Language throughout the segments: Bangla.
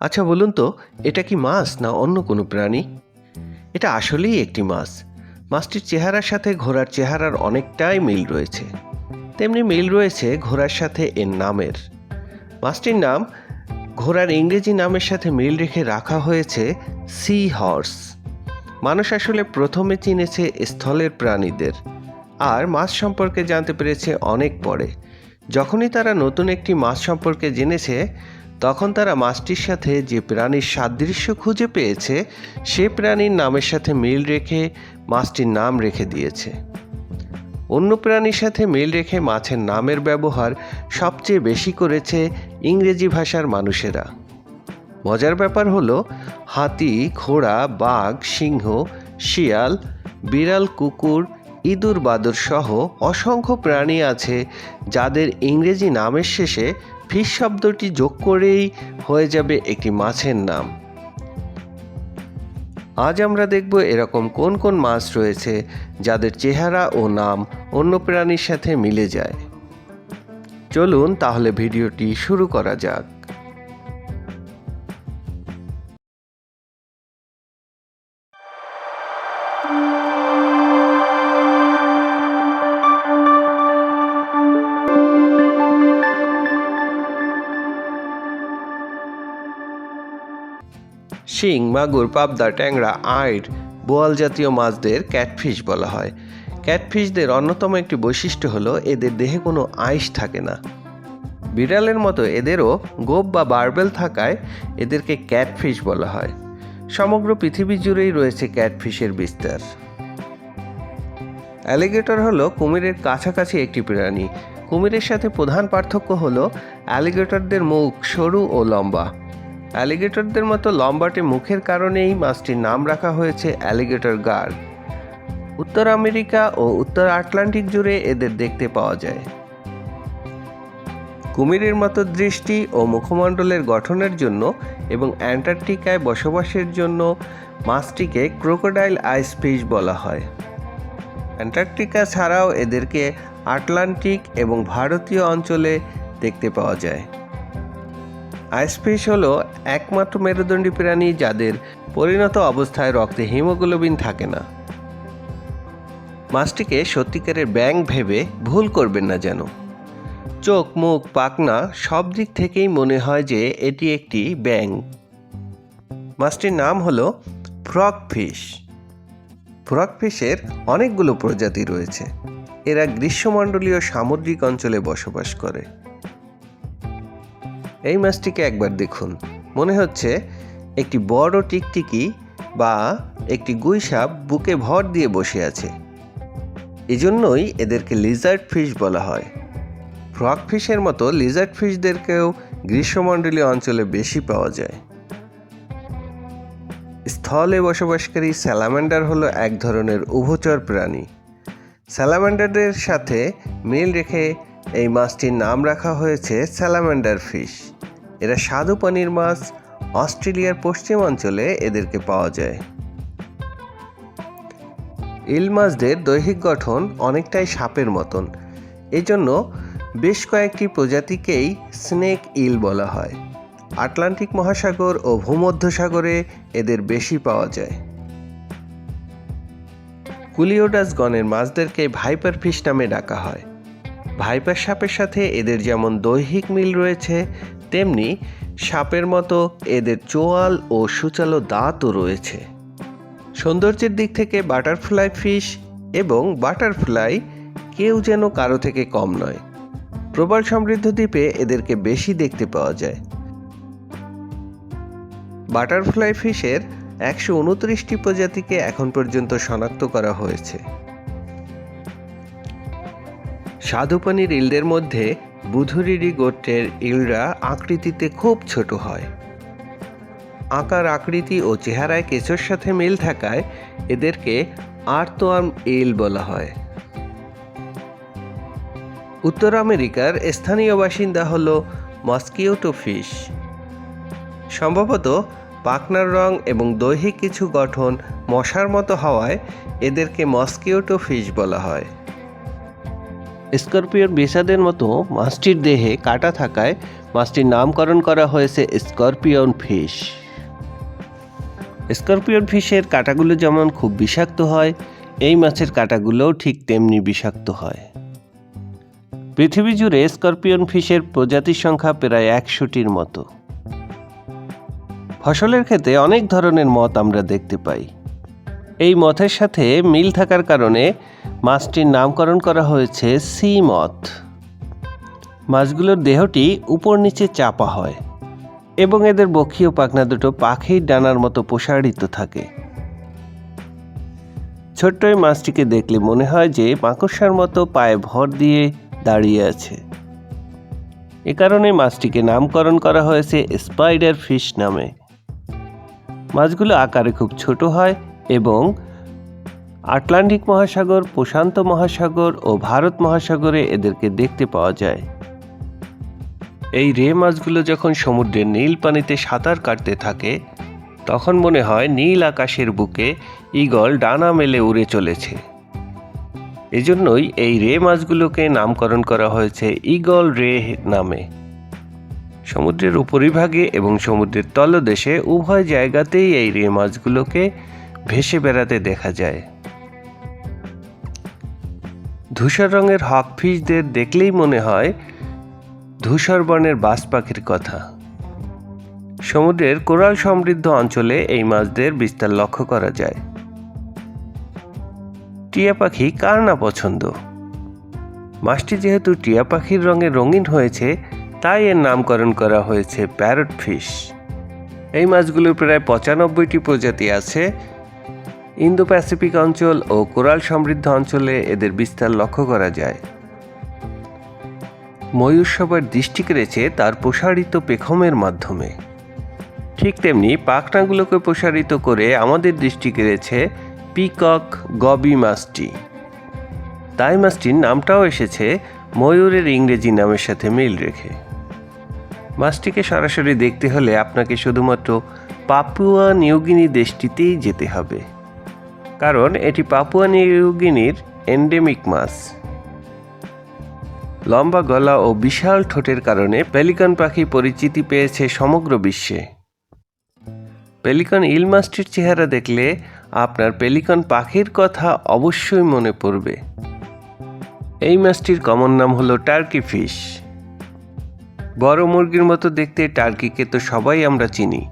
আচ্ছা বলুন তো, এটা কি মাছ না অন্য কোনো প্রাণী? এটা আসলেই একটি মাছ। মাছটির চেহারার সাথে ঘোড়ার চেহারার অনেকটাই মিল রয়েছে। তেমনি মিল রয়েছে ঘোড়ার সাথে এর নামের। মাছটির নাম, ঘোড়ার ইংরেজি নামের সাথে মিল রেখে রাখা হয়েছে সি হর্স মানুষ আসলে প্রথমে চিনেছে স্থলের প্রাণীদের, আর মাছ সম্পর্কে জানতে পেরেছে অনেক পরে। যখনই তারা নতুন একটি মাছ সম্পর্কে জেনেছে তখন তারা মাছটির সাথে যে প্রাণীর সাদৃশ্য খুঁজে পেয়েছে, সে প্রাণীর নামের সাথে মিল রেখে মাছটির নাম রেখে দিয়েছে। অন্য প্রাণীর সাথে মিল রেখে মাছের নামের ব্যবহার সবচেয়ে বেশি করেছে ইংরেজি ভাষার মানুষেরা। মজার ব্যাপার হলো, হাতি, ঘোড়া, বাঘ, সিংহ, শিয়াল, বিড়াল, কুকুর ইঁদুর বাদুর সহ অসংখ্য প্রাণী আছে, যাদের ইংরেজি নামের শেষে ফিশ শব্দটি যোগ করেই হয়ে যাবে একটি মাছের নাম। আজ আমরা দেখব এরকম কোন কোন মাছ রয়েছে, যাদের চেহারা ও নাম অন্য প্রাণীর সাথে মিলে যায়। চলুন তাহলে ভিডিওটি শুরু করা যাক। শিং, মাগুর, পাবদা, ট্যাংরা, আইড়, বোয়াল জাতীয় মাছদের ক্যাটফিশ বলা হয়। ক্যাটফিশদের অন্যতম একটি বৈশিষ্ট্য হলো এদের দেহে কোনো আইস থাকে না। বিড়ালের মতো এদেরও গোপ বা বারবেল থাকায় এদেরকে ক্যাটফিশ বলা হয়। সমগ্র পৃথিবী জুড়েই রয়েছে ক্যাটফিশের বিস্তার। অ্যালিগেটর হলো কুমিরের কাছাকাছি একটি প্রাণী। কুমিরের সাথে প্রধান পার্থক্য হলো অ্যালিগেটরদের মুখ সরু ও লম্বা। অ্যালিগেটরদের মতো লম্বাটে মুখের কারণেই মাছটির নাম রাখা হয়েছে অ্যালিগেটর গার উত্তর আমেরিকা ও উত্তর আটলান্টিক জুড়ে এদের দেখতে পাওয়া যায়। কুমিরের মতো দৃষ্টি ও মুখমণ্ডলের গঠনের জন্য এবং অ্যান্টার্কটিকায় বসবাসের জন্য মাছটিকে ক্রোকোডাইল আইস ফিশ বলা হয়। অ্যান্টার্কটিকা ছাড়াও এদেরকে আটলান্টিক এবং ভারতীয় অঞ্চলে দেখতে পাওয়া যায়। আইসফিশ হলো একমাত্র মেরুদণ্ডী প্রাণী যাদের পরিণত অবস্থায় রক্তে হিমোগ্লোবিন থাকে না। মাছটিকে সত্যিকারের ব্যাং ভেবে ভুল করবেন না যেন। চোখ, মুখ পাকনা সব দিক থেকেই মনে হয় যে এটি একটি ব্যাং মাছটির নাম হলো ফ্রগ ফিশ। ফ্রগ ফিশের অনেকগুলো প্রজাতি রয়েছে। এরা গ্রীষ্মমণ্ডলীয় সামুদ্রিক অঞ্চলে বসবাস করে। এই মাছটিকে একবার দেখুন। মনে হচ্ছে একটি বড় টিকটিকি বা একটি গুই সাপ বুকে ভর দিয়ে বসে আছে। এজন্যই এদেরকে লিজার্ড ফিশ বলা হয়। ফ্রগ ফিশের মতো লিজার্ড ফিশদেরকেও গ্রীষ্মমণ্ডলীয় অঞ্চলে বেশি পাওয়া যায়। স্থলে বসবাসকারী স্যালামেন্ডার হলো এক ধরনের উভচর প্রাণী। স্যালামেন্ডারদের সাথে মিল রেখে এই মাছটির নাম রাখা হয়েছে স্যালামেন্ডার ফিশ এরা স্বাদু পানির মাছ, অস্ট্রেলিয়ার পশ্চিম অঞ্চলে এদেরকে পাওয়া যায়। ইল মাছদের দৈহিক গঠন অনেকটাই সাপের মতন। এজন্য বেশ কয়েকটি প্রজাতিকেই স্নেক ইল বলা হয়। আটলান্টিক মহাসাগর ও ভূমধ্যসাগরে এদের বেশি পাওয়া যায়। কুলিওডাস গণের মাছদেরকে ভাইপার ফিশ নামে ডাকা হয়। ভাইপার সাপের সাথে এদের যেমন দৈহিক মিল রয়েছে তেমনি সাপের মতো এদের চোয়াল ও সুচালো দাঁতও রয়েছে। সৌন্দর্যের দিক থেকে বাটারফ্লাই ফিশ এবং বাটারফ্লাই কেউ যেন কারও থেকে কম নয়। প্রবাল সমৃদ্ধ দ্বীপে এদেরকে বেশি দেখতে পাওয়া যায়। বাটারফ্লাই ফিশের একশো উনত্রিশটি প্রজাতিকে এখন পর্যন্ত শনাক্ত করা হয়েছে। স্বাদুপানির ইলদের মধ্যে বুধুরিরি গোত্রের ইলরা আকৃতিতে খুব ছোট হয়। আকার, আকৃতি ও চেহারায় কেঁচোর সাথে মিল থাকায় এদেরকে আর্তোয়ার্ম ইল বলা হয়। উত্তর আমেরিকার স্থানীয় বাসিন্দা হল মস্কিওটো ফিশ। সম্ভবত পাখনার রং এবং দৈহিক কিছু গঠন মশার মতো হওয়ায় এদেরকে মস্কিওটো ফিশ বলা হয়। স্করপিওর বিষাদের মতো মাছটির দেহে কাটা থাকায় মাছটির নামকরণ করা হয়েছে স্করপিয়ন ফিশ। স্করপিয়ন ফিশের কাঁটাগুলো যেমন খুব বিষাক্ত হয়, এই মাছের কাঁটাগুলোও ঠিক তেমনি বিষাক্ত হয়। পৃথিবী জুড়ে স্করপিয়ন ফিশের প্রজাতির সংখ্যা প্রায় একশোটির মতো। ফসলের ক্ষেত্রে অনেক ধরনের মত আমরা দেখতে পাই। এই মথের সাথে মিল থাকার কারণে মাছটির নামকরণ করা হয়েছে সি মথ মাছগুলোর দেহটি উপর নিচে চাপা হয় এবং এদের বক্ষীয় পাখনা দুটো পাখির ডানার মতো প্রসারিত থাকে। ছোট্ট এই মাছটিকে দেখলে মনে হয় যে মাকড়সার মতো পায়ে ভর দিয়ে দাঁড়িয়ে আছে। এ কারণে মাছটিকে নামকরণ করা হয়েছে স্পাইডার ফিশ নামে। মাছগুলো আকারে খুব ছোট হয় এবং আটলান্টিক মহাসাগর, প্রশান্ত মহাসাগর ও ভারত মহাসাগরে এদেরকে দেখতে পাওয়া যায়। এই রে মাছগুলো যখন সমুদ্রের নীল পানিতে সাঁতার কাটতে থাকে, তখন মনে হয় নীল আকাশের বুকে ঈগল ডানা মেলে উড়ে চলেছে। এজন্যই এই রে মাছগুলোকে নামকরণ করা হয়েছে ঈগল রে নামে। সমুদ্রের উপরিভাগে এবং সমুদ্রের তলদেশে উভয় জায়গাতেই এই রে মাছগুলোকে ভেসে বেড়াতে দেখা যায়। ধূসর রঙের হক ফিশদের দেখলেই মনে হয় ধূসর বর্ণের বাস পাখির কথা। সমুদ্রের কোরাল সমৃদ্ধ অঞ্চলে এই মাছদের বিস্তার লক্ষ্য করা যায়। টিয়া পাখি কার না পছন্দ? মাছটি যেহেতু টিয়া পাখির রঙে রঙিন হয়েছে, তাই এর নামকরণ করা হয়েছে প্যারট ফিশ। এই মাছগুলোর প্রায় পঁচানব্বইটি প্রজাতি আছে ইন্দো প্যাসিফিক অঞ্চল ও কোরাল সমৃদ্ধ অঞ্চলে এদের বিস্তার লক্ষ্য করা যায়। ময়ূর সবার দৃষ্টি কেড়েছে তার প্রসারিত পেখমের মাধ্যমে। ঠিক তেমনি পাখনাগুলোকে প্রসারিত করে আমাদের দৃষ্টি কেড়েছে পিকক গবি মাছটি। তাই মাছটির নামটাও এসেছে ময়ূরের ইংরেজি নামের সাথে মিল রেখে। মাছটিকে সরাসরি দেখতে হলে আপনাকে শুধুমাত্র পাপুয়া নিউগিনি দেশটিতেই যেতে হবে। কারণ এটি পাপুয়া নিউগিনির এন্ডেমিক মাছ। লম্বা গলা ও বিশাল ঠোঁটের কারণে পেলিকন পাখি পরিচিতি পেয়েছে সমগ্র বিশ্বে। পেলিকন ইল মাছটির চেহারা দেখলে আপনার পেলিকন পাখির কথা অবশ্যই মনে পড়বে। এই মাছটির কমন নাম হলো টার্কি ফিশ বড় মুরগির মতো দেখতে টার্কিকে তো সবাই আমরা চিনি।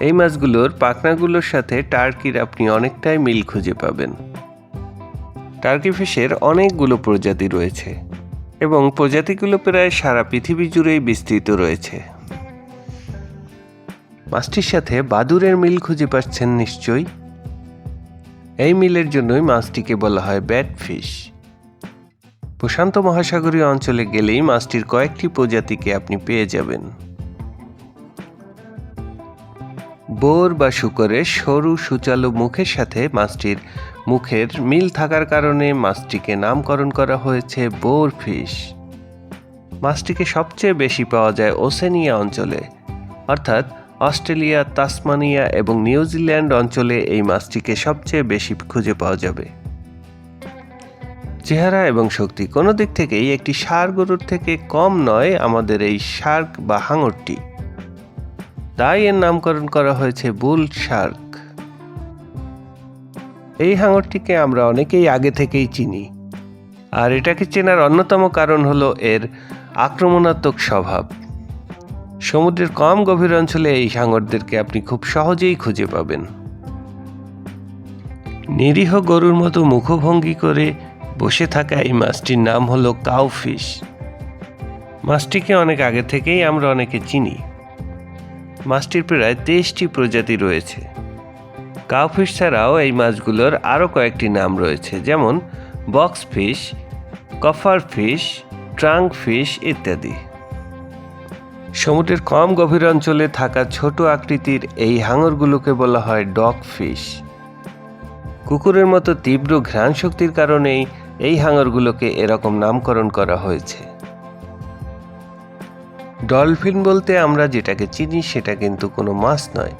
এই মাছগুলোর পাখনাগুলোর সাথে টার্কির আপনি অনেকটাই মিল খুঁজে পাবেন। টার্কি ফিশের অনেকগুলো প্রজাতি রয়েছে এবং প্রজাতিগুলো প্রায় সারা পৃথিবী জুড়েই বিস্তৃত রয়েছে। মাছটির সাথে বাদুরের মিল খুঁজে পাচ্ছেন নিশ্চয়ই। এই মিলের জন্যই মাছটিকে বলা হয় ব্যাট ফিশ। প্রশান্ত মহাসাগরীয় অঞ্চলে গেলেই মাছটির কয়েকটি প্রজাতিকে আপনি পেয়ে যাবেন। বোর বা শুকরের সরু সুচালু মুখের সাথে মাছটির মুখের মিল থাকার কারণে মাছটিকে নামকরণ করা হয়েছে বোর ফিশ। মাছটিকে সবচেয়ে বেশি পাওয়া যায় ওসেনিয়া অঞ্চলে। অর্থাৎ অস্ট্রেলিয়া, তাসমানিয়া এবং নিউজিল্যান্ড অঞ্চলে এই মাছটিকে সবচেয়ে বেশি খুঁজে পাওয়া যাবে। চেহারা এবং শক্তি কোনো দিক থেকেই একটি সার গরুর থেকে কম নয় আমাদের এই শার্ক বা হাঙরটি। তাই এর নামকরণ করা হয়েছে বুল শার্ক। এই হাঙরটিকে আমরা অনেকেই আগে থেকেই চিনি। আর এটাকে চেনার অন্যতম কারণ হলো এর আক্রমণাত্মক স্বভাব। সমুদ্রের কম গভীর অঞ্চলে এই হাঙরদেরকে আপনি খুব সহজেই খুঁজে পাবেন। নিরীহ গরুর মতো মুখভঙ্গি করে বসে থাকা এই মাছটির নাম হলো কাউফিশ। মাছটিকে অনেক আগে থেকেই আমরা অনেকে চিনি। মাছটির প্রায় তেইশটি প্রজাতি রয়েছে। কাউফিশ ছাড়াও এই মাছগুলোর আরও কয়েকটি নাম রয়েছে, যেমন box fish, coffer fish trunk fish ইত্যাদি। সমুদ্রের কম গভীর অঞ্চলে থাকা ছোট আকৃতির এই হাঙরগুলোকে বলা হয় ডগ ফিশ। কুকুরের মতো তীব্র ঘ্রাণ শক্তির কারণেই এই হাঙরগুলোকে এরকম নামকরণ করা হয়েছে। ডলফিন বলতে আমরা যেটাকে চিনি সেটা কিন্তু কোনো মাছ নয়।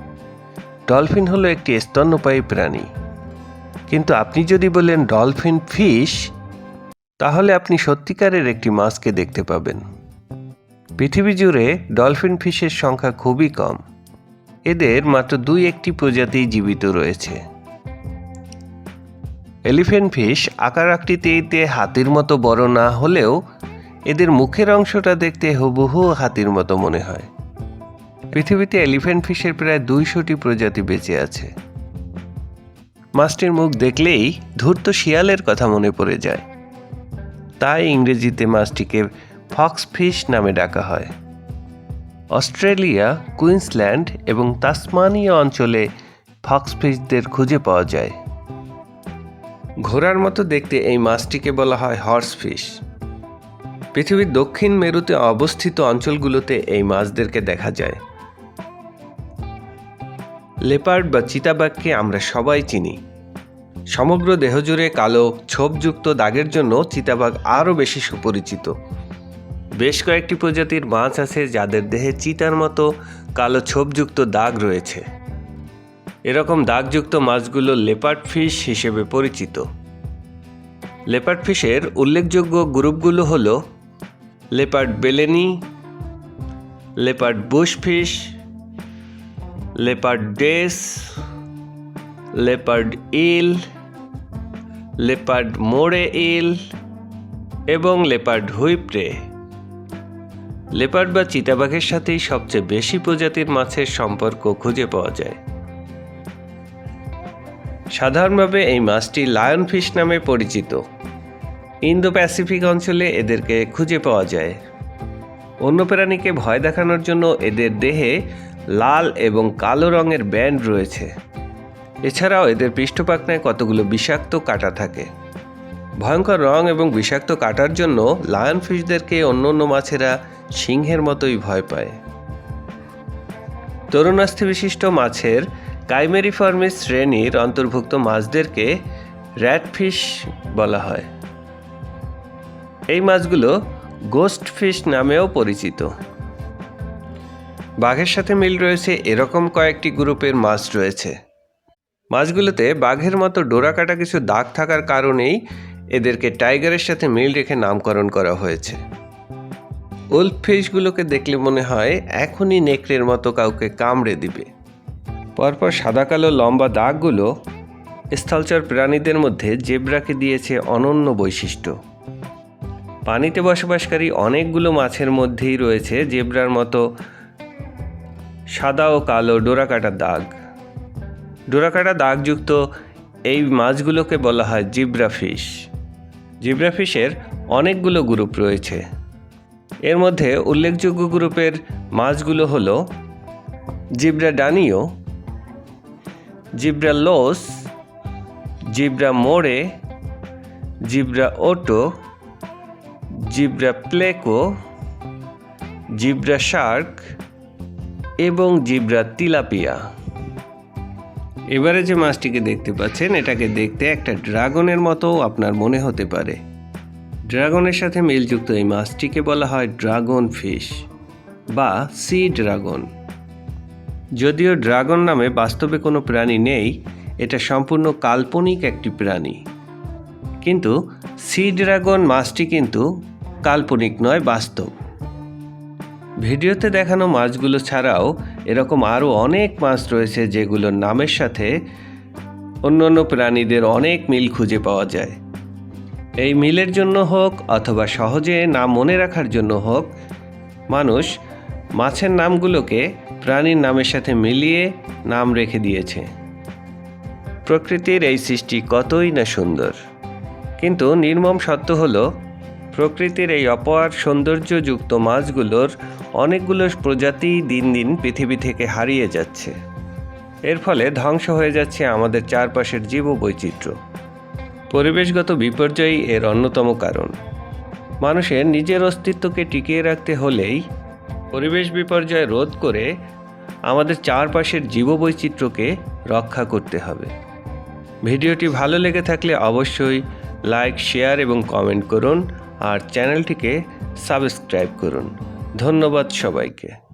ডলফিন হলো একটি স্তন্যপায়ী প্রাণী। কিন্তু আপনি যদি বলেন ডলফিন ফিশ, তাহলে আপনি সত্যিকারের একটি মাছকে দেখতে পাবেন। পৃথিবী জুড়ে ডলফিন ফিশের সংখ্যা খুবই কম। এদের মাত্র দুই একটি প্রজাতি জীবিত রয়েছে। এলিফেন্ট ফিশ আকার আকৃতিতে হাতির মতো বড় না হলেও এদের মুখের অংশটা দেখতে হুবহু হাতির মতো মনে হয়। পৃথিবীতে এলিফ্যান্ট ফিশের প্রায় দুইশোটি প্রজাতি বেঁচে আছে। মাছটির মুখ দেখলেই ধূর্ত শিয়ালের কথা মনে পড়ে যায়। তাই ইংরেজিতে মাছটিকে ফক্স ফিশ নামে ডাকা হয়। অস্ট্রেলিয়া, কুইন্সল্যান্ড এবং তাসমানিয়া অঞ্চলে ফক্স ফিশদের খুঁজে পাওয়া যায়। ঘোড়ার মতো দেখতে এই মাছটিকে বলা হয় হর্স ফিশ। পৃথিবীর দক্ষিণ মেরুতে অবস্থিত অঞ্চলগুলোতে এই মাছদেরকে দেখা যায়। লেপার্ড বা চিতাবাঘকে আমরা সবাই চিনি। সমগ্র দেহজুড়ে কালো, ছোপযুক্ত দাগের জন্য চিতাবাঘ আরও বেশি সুপরিচিত। বেশ কয়েকটি প্রজাতির মাছ আছে যাদের দেহে চিতার মতো কালো, ছোপযুক্ত দাগ রয়েছে। এরকম দাগযুক্ত মাছগুলো লেপার্ড ফিশ হিসেবে পরিচিত। লেপার্ড ফিশের উল্লেখযোগ্য গ্রুপগুলো হল leopard blenny leopard bush fish leopard dace leopard eel leopard moray eel এবং লেপার্ড হুইপ্রে লেপার্ড বা চিতাবাঘের সাথেই সবচেয়ে বেশি প্রজাতির মাছের সম্পর্ক খুঁজে পাওয়া যায়। সাধারণভাবে এই মাছটি লায়ন ফিশ নামে পরিচিত। ইন্দো প্যাসিফিক অঞ্চলে এদেরকে খুঁজে পাওয়া যায়। অন্য প্রাণীকে ভয় দেখানোর জন্য এদের দেহে লাল এবং কালো রঙের ব্যান্ড রয়েছে। এছাড়াও এদের পৃষ্ঠপাখনায় কতগুলো বিষাক্ত কাটা থাকে। ভয়ঙ্কর রং এবং বিষাক্ত কাটার জন্য লায়ন ফিশদেরকে অন্য অন্য মাছেরা সিংহের মতোই ভয় পায়। তরুণাস্থি বিশিষ্ট মাছের কাইমেরিফর্মিস শ্রেণির অন্তর্ভুক্ত মাছদেরকে র্যাটফিশ বলা হয়। এই মাছগুলো গোস্ট ফিশ নামেও পরিচিত। বাঘের সাথে মিল রয়েছে এরকম কয়েকটি গ্রুপের মাছ রয়েছে। মাছগুলোতে বাঘের মতো ডোরাকাটা কিছু দাগ থাকার কারণেই এদেরকে টাইগারের সাথে মিল রেখে নামকরণ করা হয়েছে। উল্ফ ফিশগুলোকে দেখলে মনে হয় এখনই নেকড়ের মতো কাউকে কামড়ে দিবে। পরপর সাদা, কালো, লম্বা দাগগুলো স্থলচর প্রাণীদের মধ্যে জেব্রাকে দিয়েছে অনন্য বৈশিষ্ট্য। পানিতে বসবাসকারী অনেকগুলো মাছের মধ্যেই রয়েছে জেব্রার মতো সাদা ও কালো ডোরাকাটা দাগ। ডোরাকাটা দাগযুক্ত এই মাছগুলোকে বলা হয় জিব্রা ফিশ। জিব্রা ফিশের অনেকগুলো গ্রুপ রয়েছে। এর মধ্যে উল্লেখযোগ্য গ্রুপের মাছগুলো হলো zebra danio, zebra loach, zebra moray, zebra oto zebra pleco, zebra shark এবং জিব্রা তিলাপিয়া। এবারে যে মাছটিকে দেখতে পাচ্ছেন, এটাকে দেখতে একটা ড্রাগনের মতো আপনার মনে হতে পারে। ড্রাগনের সাথে মিলযুক্ত এই মাছটিকে বলা হয় ড্রাগন ফিশ বা সি ড্রাগন। যদিও ড্রাগন নামে বাস্তবে কোনো প্রাণী নেই, এটা সম্পূর্ণ কাল্পনিক একটি প্রাণী। কিন্তু সি ড্রাগন মাছটি কিন্তু কাল্পনিক নয়, বাস্তব। ভিডিওতে দেখানো মাছগুলো ছাড়াও এরকম আরও অনেক মাছ রয়েছে যেগুলোর নামের সাথে অন্যান্য প্রাণীদের অনেক মিল খুঁজে পাওয়া যায়। এই মিলের জন্য হোক অথবা সহজে নাম মনে রাখার জন্য হোক, মানুষ মাছের নামগুলোকে প্রাণীর নামের সাথে মিলিয়ে নাম রেখে দিয়েছে। প্রকৃতির এই সৃষ্টি কতই না সুন্দর। কিন্তু নির্মম সত্য হলো প্রকৃতির এই অপার সৌন্দর্যযুক্ত মাছগুলোর অনেকগুলো প্রজাতি দিন দিন পৃথিবী থেকে হারিয়ে যাচ্ছে। এর ফলে ধ্বংস হয়ে যাচ্ছে আমাদের চারপাশের জীববৈচিত্র্য। পরিবেশগত বিপর্যয়ই এর অন্যতম কারণ। মানুষের নিজের অস্তিত্বকে টিকিয়ে রাখতে হলেই পরিবেশ বিপর্যয় রোধ করে আমাদের চারপাশের জীববৈচিত্র্যকে রক্ষা করতে হবে। ভিডিওটি ভালো লেগে থাকলে অবশ্যই লাইক, শেয়ার এবং কমেন্ট করুন। আর চ্যানেলটিকে সাবস্ক্রাইব করুন। ধন্যবাদ সবাইকে।